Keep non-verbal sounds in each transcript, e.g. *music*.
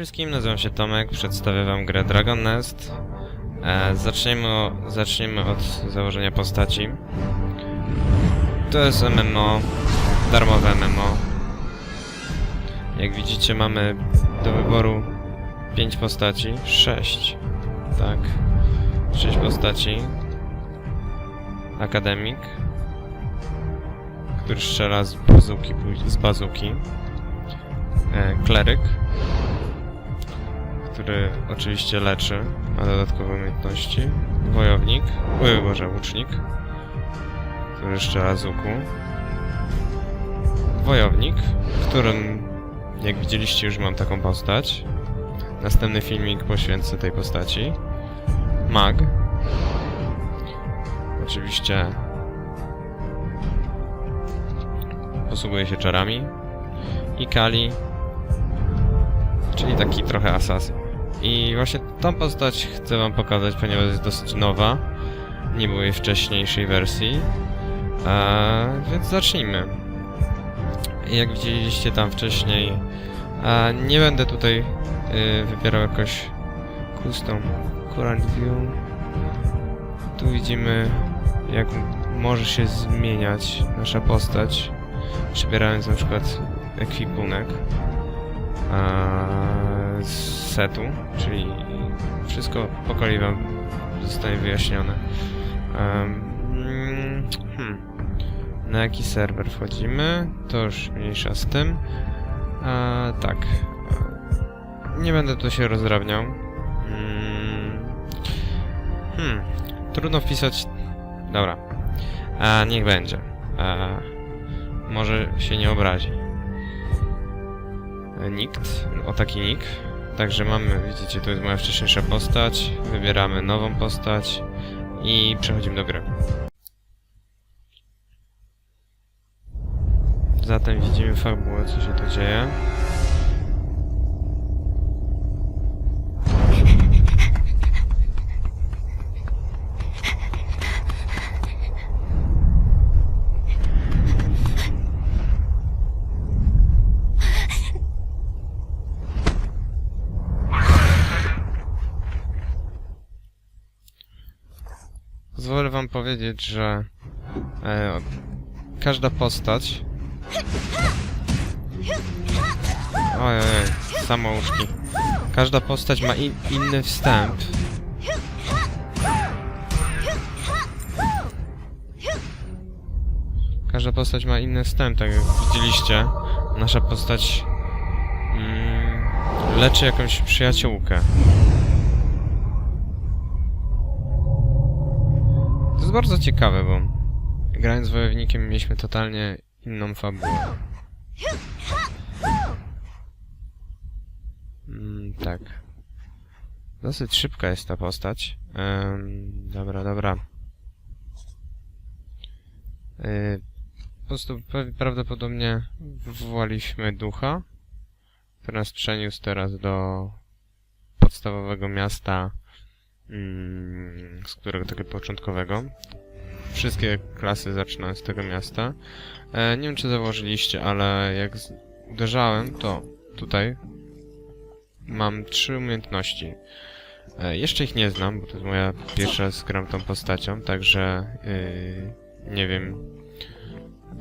wszystkim, nazywam się Tomek, przedstawię wam grę Dragon Nest. E, zaczniemy, o, zaczniemy od założenia postaci. To jest MMO, darmowe MMO. Jak widzicie mamy do wyboru 5 postaci, 6, tak, 6 postaci. Akademik, który strzela z bazuki, z bazuki. E, kleryk, który oczywiście leczy, ma dodatkowe umiejętności. Wojownik, oj Boże, łucznik, który strzela z łuku. Wojownik, którym, jak widzieliście, już mam taką postać. Następny filmik poświęcę tej postaci. Mag. Oczywiście posługuje się czarami. I Kali, czyli taki trochę asasyn. I właśnie tą postać chcę wam pokazać, ponieważ jest dosyć nowa. Nie było jej wcześniejszej wersji. Eee, więc zacznijmy. Jak widzieliście tam wcześniej, e, nie będę tutaj y, wybierał jakoś custom current view. Tu widzimy, jak może się zmieniać nasza postać, przybierając na przykład ekwipunek eee, z czyli wszystko po kolei wam zostanie wyjaśnione. Mm, hmm. Na jaki serwer wchodzimy? To już mniejsza z tym. Eee, tak. Nie będę tu się rozdrabniał. Mm, hmm. Trudno wpisać... Dobra. A, niech będzie. Eee, może się nie obrazi. Nikt, o taki nick. Także mamy, widzicie, to jest moja wcześniejsza postać. Wybieramy nową postać i przechodzimy do gry. Zatem widzimy fabułę, co się tu dzieje. Wam powiedzieć, że e, każda postać. Oj, oj, oj, samouczki. Każda postać ma in, inny wstęp. Każda postać ma inny wstęp, tak jak widzieliście. Nasza postać mm, leczy jakąś przyjaciółkę. Jest bardzo ciekawe, bo grając z wojownikiem mieliśmy totalnie inną fabułę. Mm, tak. Dosyć szybka jest ta postać. Em, dobra, dobra. Yy, po prostu prawdopodobnie wywołaliśmy ducha, który nas przeniósł teraz do podstawowego miasta z którego takiego początkowego. Wszystkie klasy zaczynają z tego miasta. E, nie wiem, czy zauważyliście, ale jak z- uderzałem, to tutaj mam trzy umiejętności. E, jeszcze ich nie znam, bo to jest moja pierwsza raz gram tą postacią, także yy, nie wiem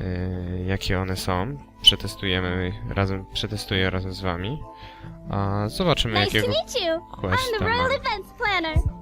yy, jakie one są. Przetestujemy razem, przetestuję razem z wami. A zobaczymy Nice jakiego questa the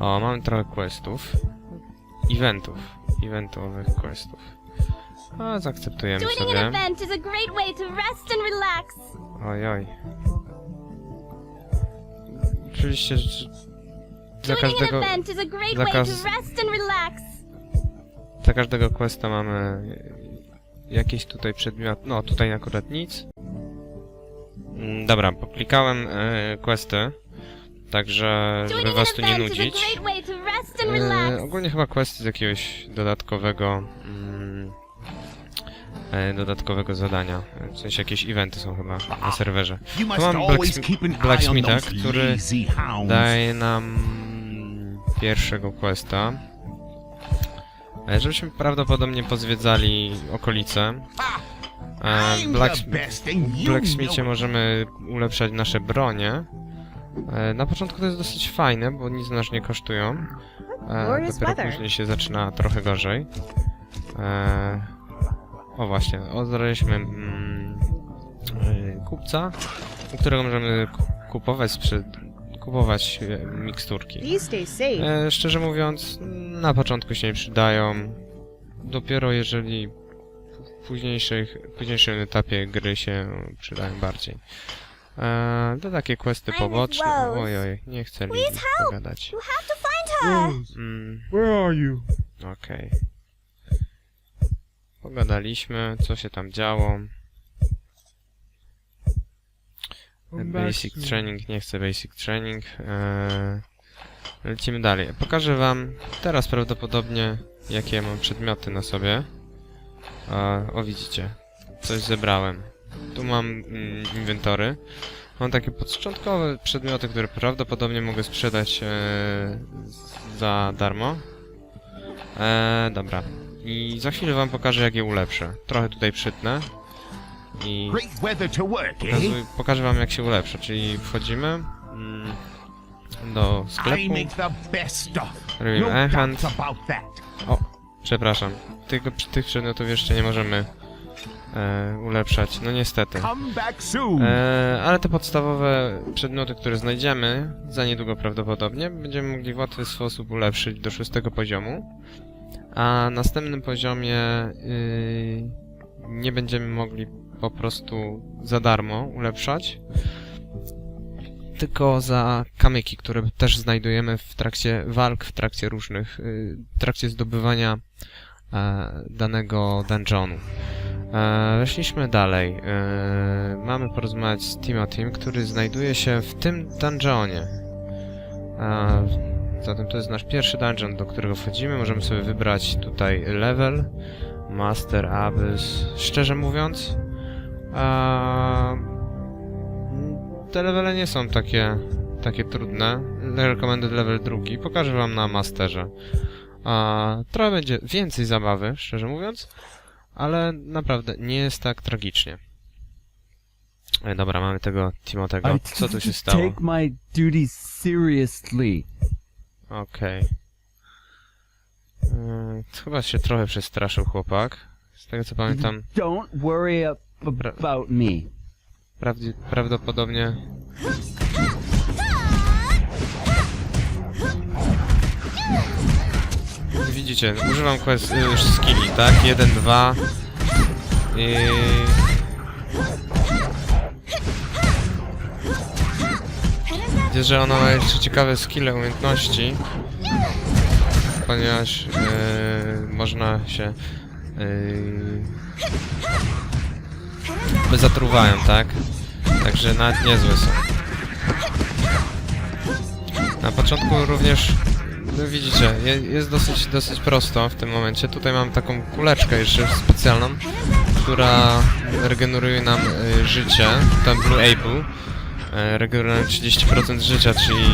O, mamy trochę questów. Eventów. Eventowych questów. A, zaakceptujemy sobie. an event is a great way to rest and relax. Oj, oj. Oczywiście, że za Joining an każdego, event is a great za way to rest and relax. za każdego questa mamy jakieś tutaj przedmiot. No, tutaj akurat nic. Mm, Dobra, poklikałem e, questy. Także, żeby was tu nie nudzić. E, ogólnie chyba questy z jakiegoś dodatkowego mm, e, dodatkowego zadania. W sensie jakieś eventy są chyba na serwerze. Tu mam blacksmi- blacksmitha, który daje nam pierwszego questa. E, Żebyśmy prawdopodobnie pozwiedzali okolice. E, Blacksmithie możemy ulepszać nasze bronie. E, na początku to jest dosyć fajne, bo nic nas nie kosztują. E, dopiero później się zaczyna trochę gorzej. E, o właśnie, odraliśmy mm, kupca, u którego możemy ku- kupować, sprzed, kupować miksturki. E, szczerze mówiąc, na początku się nie przydają. Dopiero jeżeli w późniejszych, w późniejszym etapie gry się przydają bardziej. E, to takie questy poboczne. Ojoj, nie chcę Lili pogadać. Mm, Where are you? Okej. Pogadaliśmy, co się tam działo. Basic training, nie chcę basic training. Eee, lecimy dalej. Pokażę wam teraz prawdopodobnie, jakie mam przedmioty na sobie. E, o, widzicie. Coś zebrałem. Tu mam mm, inwentory. Mam takie początkowe przedmioty, które prawdopodobnie mogę sprzedać e, za darmo. E, dobra. I za chwilę wam pokażę, jak je ulepszę. Trochę tutaj przytnę. I eh? Pokażę wam jak się ulepsza, czyli wchodzimy mm, do sklepu, robimy No about that. Przepraszam, tego, tych przedmiotów jeszcze nie możemy e, ulepszać, no niestety. E, ale te podstawowe przedmioty, które znajdziemy, za niedługo prawdopodobnie, będziemy mogli w łatwy sposób ulepszyć do szóstego poziomu. A na następnym poziomie y, nie będziemy mogli po prostu za darmo ulepszać, tylko za kamyki, które też znajdujemy w trakcie walk, w trakcie różnych, y, w trakcie zdobywania e, danego dungeonu. E, weszliśmy dalej. E, mamy porozmawiać z Timothy'm, który znajduje się w tym dungeonie. E, zatem to jest nasz pierwszy dungeon, do którego wchodzimy. Możemy sobie wybrać tutaj level, master, abyss. Szczerze mówiąc, e, te levele nie są takie, takie trudne. Recommended level drugi. Pokażę wam na masterze. E, trochę będzie więcej zabawy, szczerze mówiąc ale naprawdę nie jest tak tragicznie. E, dobra, mamy tego Timotego. Co tu się stało? take my duty seriously. Okej. E, Chyba się trochę przestraszył chłopak. Z tego co pamiętam, Don't worry about me. prawdzi- prawdopodobnie... Widzicie, używam quest, y, skilli, tak? 1, 2 i... Widzę, że ona ma jeszcze ciekawe skille, umiejętności, ponieważ yy, można się yy, zatruwają, tak? Także nawet niezłe są. Na początku również, no widzicie, je, jest dosyć, dosyć prosto w tym momencie. Tutaj mam taką kuleczkę jeszcze specjalną, która regeneruje nam y, życie, tam Blue Apple. E, regeneruje nam 30% życia, czyli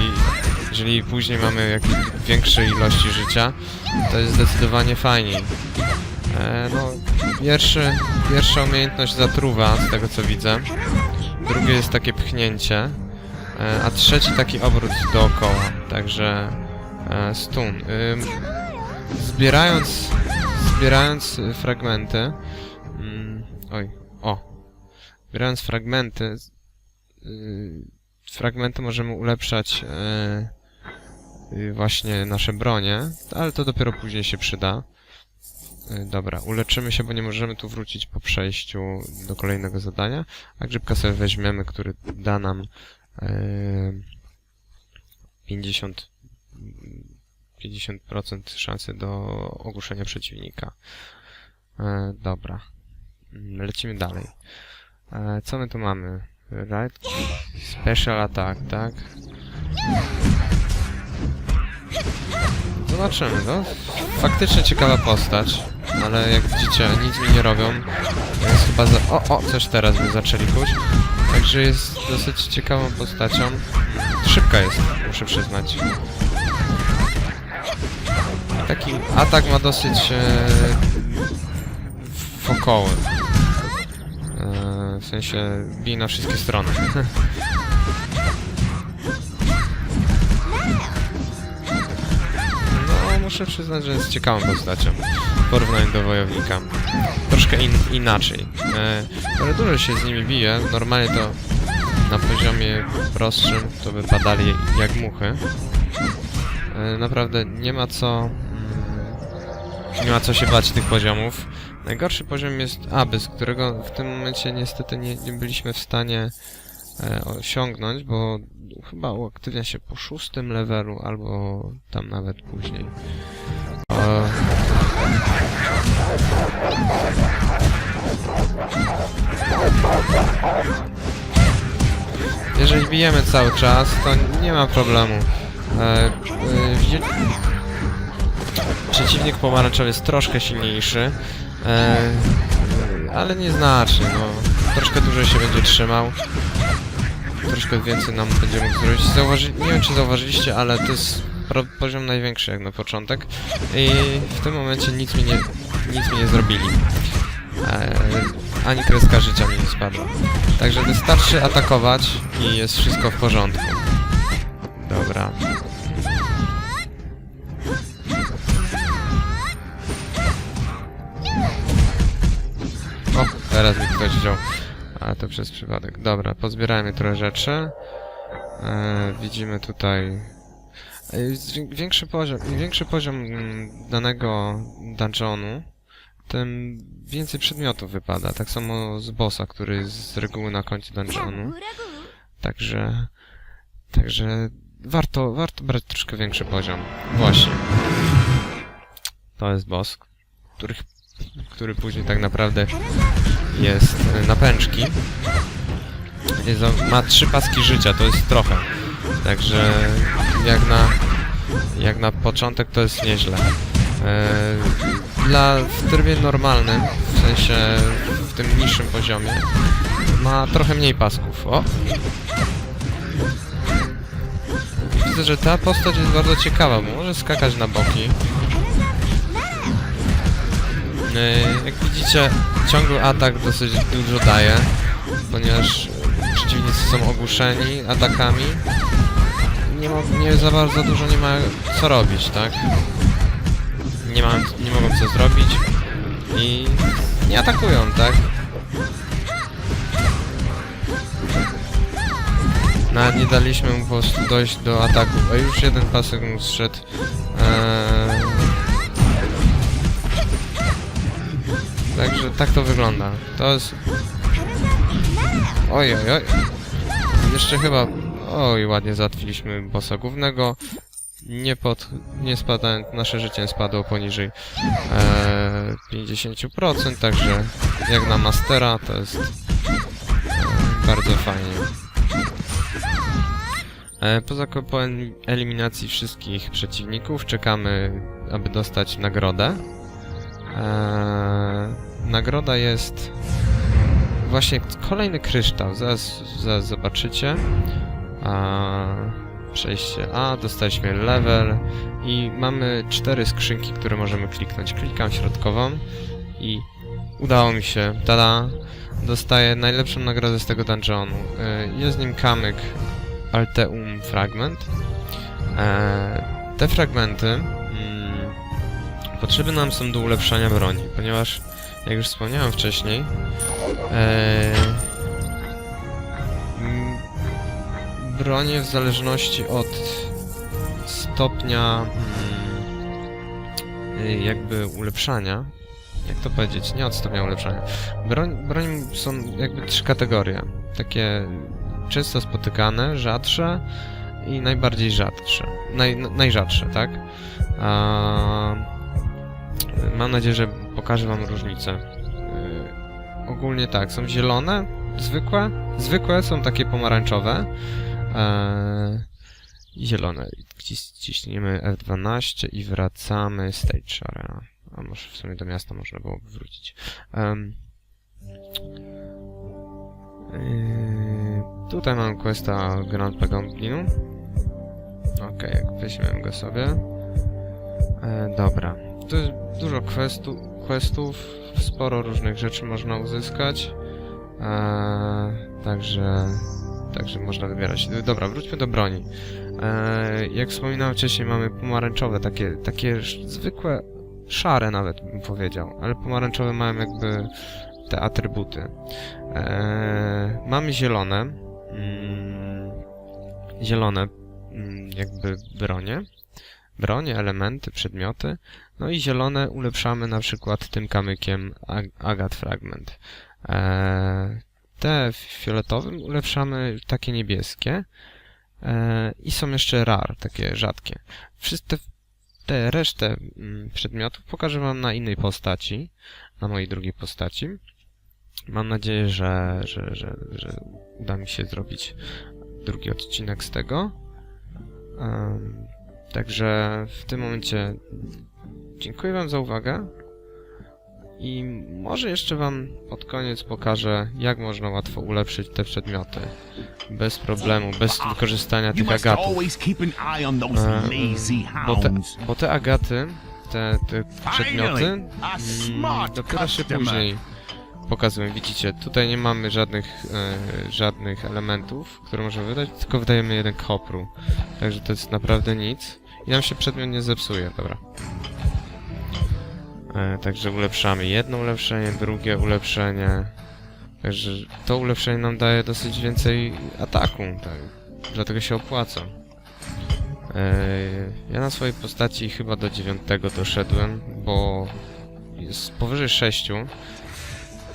jeżeli później mamy jakieś większe ilości życia, to jest zdecydowanie fajniej. E, no, pierwszy, pierwsza umiejętność zatruwa, z tego co widzę. Drugie jest takie pchnięcie. E, a trzeci taki obrót dookoła. Także stun. Ym, zbierając, zbierając y, fragmenty. Mm, oj, o. Zbierając fragmenty. y, fragmenty możemy ulepszać y, y, właśnie nasze bronie, ale to dopiero później się przyda. Y, Dobra, uleczymy się, bo nie możemy tu wrócić po przejściu do kolejnego zadania, a grzybka sobie weźmiemy, który da nam y, 50 50% szansy do ogłuszenia przeciwnika. E, dobra. Lecimy dalej. E, co my tu mamy? Right? Special attack, tak? Zobaczymy, no. Faktycznie ciekawa postać, ale jak widzicie, nic mi nie robią. Jest chyba za... O, o, coś teraz by zaczęli kuć. Także jest dosyć ciekawą postacią. Szybka jest, muszę przyznać. Taki atak ma dosyć e, wokoły. sensie bij na wszystkie strony. *laughs* No, muszę przyznać, że jest ciekawą postacią w porównaniu do wojownika. Troszkę in, inaczej. E, dużo się z nimi bije. Normalnie to na poziomie prostszym to wypadali jak muchy. E, naprawdę nie ma co... Nie ma co się bać tych poziomów. Najgorszy poziom jest Abyss, którego w tym momencie niestety nie, nie byliśmy w stanie e, osiągnąć, bo chyba uaktywnia się po szóstym levelu, albo tam nawet później. E, jeżeli bijemy cały czas, to nie ma problemu. E, e, Przeciwnik pomarańczowy jest troszkę silniejszy, e, ale nie znaczy, no. Troszkę dłużej się będzie trzymał. Troszkę więcej nam będzie mógł zrobić. Zauważy... Nie wiem, czy zauważyliście, ale to jest poziom największy jak na początek. I w tym momencie nic mi nie, nic mi nie zrobili. E, ani kreska życia mi nie spadła. Także wystarczy atakować i jest wszystko w porządku. Dobra. Teraz mi ktoś wziął. Ale to przez przypadek. Dobra, pozbierajmy trochę rzeczy. E, widzimy tutaj... E, większy poziom, im większy poziom mm, danego dungeonu, tym więcej przedmiotów wypada. Tak samo z bossa, który jest z reguły na końcu dungeonu. Także... Także... Warto, warto brać troszkę większy poziom. Właśnie. To jest boss, których, który później tak naprawdę jest e, na pęczki. Jest, ma trzy paski życia, to jest trochę. Także jak na, jak na początek to jest nieźle. E, dla, w trybie normalnym, w sensie w tym niższym poziomie, ma trochę mniej pasków. O! Widzę, że ta postać jest bardzo ciekawa, bo może skakać na boki. Yy, Jak widzicie, ciągły atak dosyć dużo daje, ponieważ przeciwnicy są ogłuszeni atakami. Nie, nie za bardzo dużo nie ma co robić, tak? Nie, ma, nie mogą co zrobić i nie atakują, tak? Nawet nie daliśmy mu po prostu dojść do ataku, a już jeden pasek mu zszedł. Eee, Także tak to wygląda. To jest... Oj, oj, oj. Jeszcze chyba... Oj, ładnie załatwiliśmy bossa głównego. Nie pod... Nie spadając... Nasze życie spadło poniżej e, 50%, także jak na mastera to jest e, bardzo fajnie. E, po, zako- po el- eliminacji wszystkich przeciwników czekamy, aby dostać nagrodę. Eee, nagroda jest właśnie kolejny kryształ. Zaraz, zaraz zobaczycie. Eee, przejście A, dostaliśmy level i mamy cztery skrzynki, które możemy kliknąć. Klikam środkową i udało mi się. Tada! Dostaję najlepszą nagrodę z tego dungeonu. Eee, jest nim kamyk Alteum Fragment. Eee, te fragmenty mm, potrzebne nam są do ulepszania broni, ponieważ, jak już wspomniałem wcześniej, e, bronie w zależności od stopnia y, jakby ulepszania, jak to powiedzieć, nie od stopnia ulepszania. Broń, broń są jakby trzy kategorie, takie często spotykane, rzadsze i najbardziej rzadsze, naj, najrzadsze, tak? Mam nadzieję, że pokażę wam różnicę. Yy, ogólnie tak, są zielone, zwykłe. Zwykłe są takie pomarańczowe. Yy, zielone. Ciśniemy F12 i wracamy Stage Arena. A może w sumie do miasta można byłoby wrócić. Yy, tutaj mam questa Grand Pagomblinu. Okej, jak weźmiemy go sobie. E, dobra. Tu jest dużo questu, questów, sporo różnych rzeczy można uzyskać. Eee, także, także można wybierać. Dobra, wróćmy do broni. Eee, jak wspominałem wcześniej, mamy pomarańczowe, takie, takie zwykłe, szare nawet bym powiedział, ale pomarańczowe mają jakby te atrybuty. Eee, mamy zielone, mm, zielone mm, jakby bronie, bronie, elementy, przedmioty, no i zielone ulepszamy na przykład tym kamykiem Ag- Agat Fragment. Eee, te w fioletowym ulepszamy takie niebieskie eee, i są jeszcze rar, takie rzadkie. Wszystkie te resztę mm, przedmiotów pokażę wam na innej postaci, na mojej drugiej postaci. Mam nadzieję, że, że, że, że uda mi się zrobić drugi odcinek z tego. Em, także w tym momencie dziękuję wam za uwagę i może jeszcze wam pod koniec pokażę, jak można łatwo ulepszyć te przedmioty. Bez problemu, bez wykorzystania tych agatów. lazy Bo te, bo te agaty, te, te przedmioty, mm, dopiero się później pokazują. Widzicie, tutaj nie mamy żadnych, e, żadnych elementów, które możemy wydać, tylko wydajemy jeden kopru. Także to jest naprawdę nic. I nam się przedmiot nie zepsuje, dobra. E, także ulepszamy jedno ulepszenie, drugie ulepszenie. Także to ulepszenie nam daje dosyć więcej ataku, tak. Dlatego się opłaca. Eee, Ja na swojej postaci chyba do dziewiątego doszedłem, bo jest powyżej sześciu.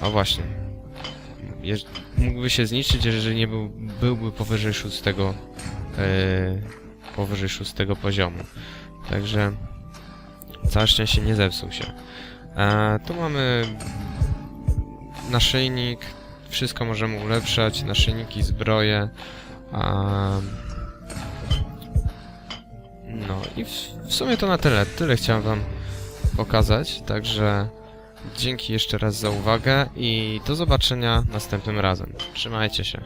A właśnie. Mógłby się zniszczyć, jeżeli nie był, byłby powyżej szóstego eee, powyżej szóstego poziomu. Także całe szczęście nie zepsuł się. Eee, tu mamy naszyjnik. Wszystko możemy ulepszać. Naszyjniki, zbroje. A, no i w, w sumie to na tyle. Tyle chciałem wam pokazać, także dzięki jeszcze raz za uwagę i do zobaczenia następnym razem. Trzymajcie się.